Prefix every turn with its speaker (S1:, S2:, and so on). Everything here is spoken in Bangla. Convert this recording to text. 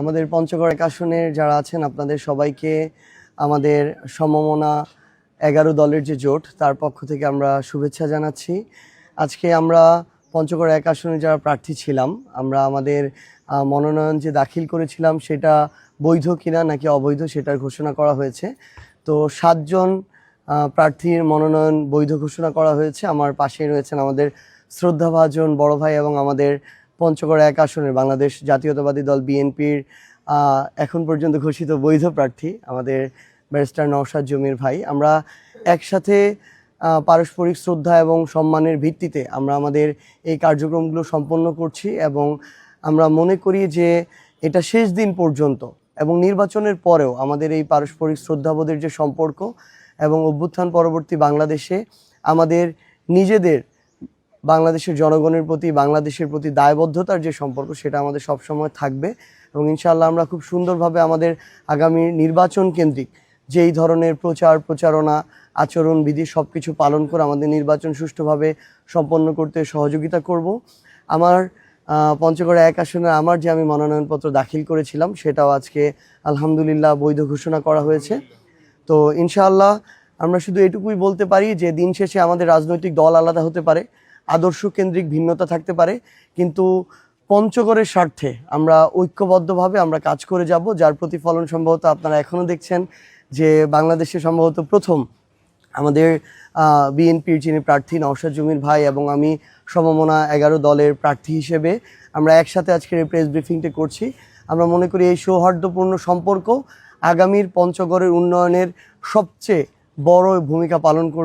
S1: আমাদের পঞ্চগড় আসনের যারা আছেন, আপনাদের সবাইকে আমাদের সমমনা এগারো দলের যে জোট, তার পক্ষ থেকে আমরা শুভেচ্ছা জানাচ্ছি। আজকে আমরা পঞ্চগড় এক আসনে যারা প্রার্থী ছিলাম, আমরা আমাদের মনোনয়ন যে দাখিল করেছিলাম সেটা বৈধ কিনা নাকি অবৈধ সেটার ঘোষণা করা হয়েছে। তো সাতজন প্রার্থীর মনোনয়ন বৈধ ঘোষণা করা হয়েছে। আমার পাশেই রয়েছেন আমাদের শ্রদ্ধাভাজন বড় ভাই এবং আমাদের পঞ্চগড় এক আসনের বাংলাদেশ জাতীয়তাবাদী দল বিএনপির এখন পর্যন্ত ঘোষিত বৈধ প্রার্থী আমাদের ব্যারিস্টার নওশাদ জমির ভাই। আমরা একসাথে পারস্পরিক শ্রদ্ধা এবং সম্মানের ভিত্তিতে আমরা আমাদের এই কার্যক্রমগুলো সম্পন্ন করছি এবং আমরা মনে করি যে এটা শেষ দিন পর্যন্ত এবং নির্বাচনের পরেও আমাদের এই পারস্পরিক শ্রদ্ধাবোধের যে সম্পর্ক এবং অভ্যুত্থান পরবর্তী বাংলাদেশে আমাদের নিজেদের বাংলাদেশের জনগণের প্রতি, বাংলাদেশের প্রতি দায়বদ্ধতার যে সম্পর্ক, সেটা আমাদের সবসময় থাকবে। এবং ইনশাআল্লাহ আমরা খুব সুন্দরভাবে আমাদের আগামী নির্বাচন কেন্দ্রিক যেই ধরনের প্রচার, প্রচারণা আচরণবিধি সব কিছু পালন করে আমাদের নির্বাচন সুষ্ঠুভাবে সম্পন্ন করতে সহযোগিতা করব। আমার পঞ্চগড়ে এক আসনে আমার যে আমি মনোনয়নপত্র দাখিল করেছিলাম, সেটাও আজকে আলহামদুলিল্লাহ বৈধ ঘোষণা করা হয়েছে। তো ইনশাআল্লাহ আমরা শুধু এটুকুই বলতে পারি যে দিন শেষে আমাদের রাজনৈতিক দল আলাদা হতে পারে। আদর্শ কেন্দ্রিক ভিন্নতা থাকতে পারে, কিন্তু পঞ্চগড়ের স্বার্থে আমরা ঐক্যবদ্ধভাবে আমরা কাজ করে যাব, যার প্রতিফলন সম্ভবত আপনারা এখনও দেখছেন যে বাংলাদেশে সম্ভবত প্রথম আমাদের বিএনপির যিনি প্রার্থী নওশাদ জমির ভাই এবং আমি সমমনা এগারো দলের প্রার্থী হিসেবে আমরা একসাথে আজকের এই প্রেস ব্রিফিংটা করছি। আমরা মনে করি এই সৌহার্দ্যপূর্ণ সম্পর্ক আগামীর পঞ্চগড়ের উন্নয়নের সবচেয়ে বড় ভূমিকা পালন করবে।